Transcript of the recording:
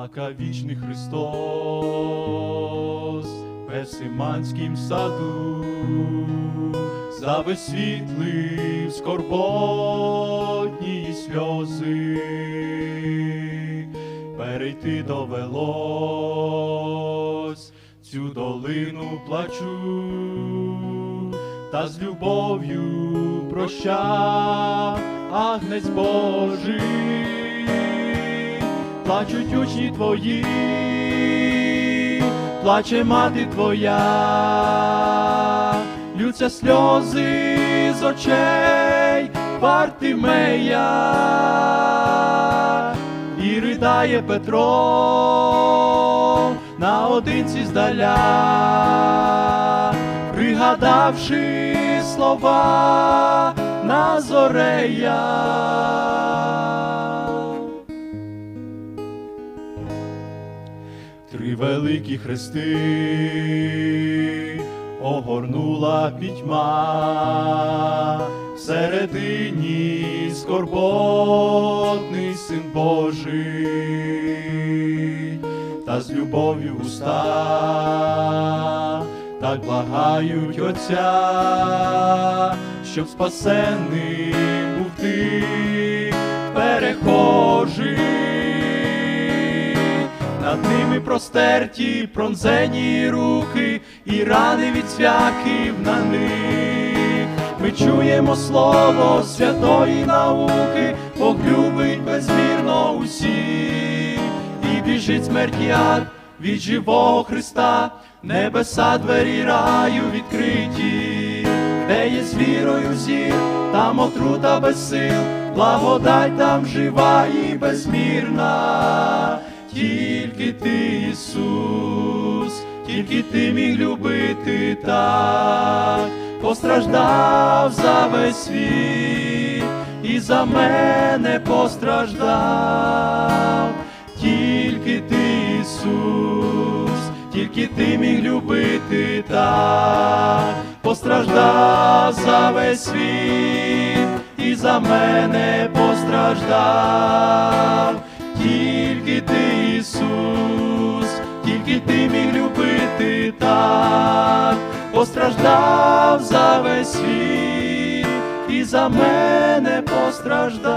Плака вічний Христос в Песиманськім саду, за весь скорботні сльози, перейти довелось цю долину плачу, та з любов'ю проща, агнець Божий, плачуть учні твої, плаче мати твоя, лються сльози з очей Вартимея, і ридає Петро наодинці здаля, пригадавши слова Назорея. Три великі хрести огорнула пітьма, всередині скорботний син Божий, та з любов'ю уста так благають Отця, щоб спасенним був ти перехожий ними простерті пронзені руки і рани від цвяхів на них. Ми чуємо слово святої науки, Бог любить безмірно усіх, і біжить смерть яд від живого Христа, небеса двері раю відкриті, де є з вірою зір, там отрута без сил, благодать там жива і безмірна ти, Ісус, тільки ти міг любити так, постраждав за весь світ і за мене постраждав, тільки ти, Ісус, тільки ти міг любити так, постраждав за весь світ і за мене постраждав так, постраждав за весь світ і за мене постраждав,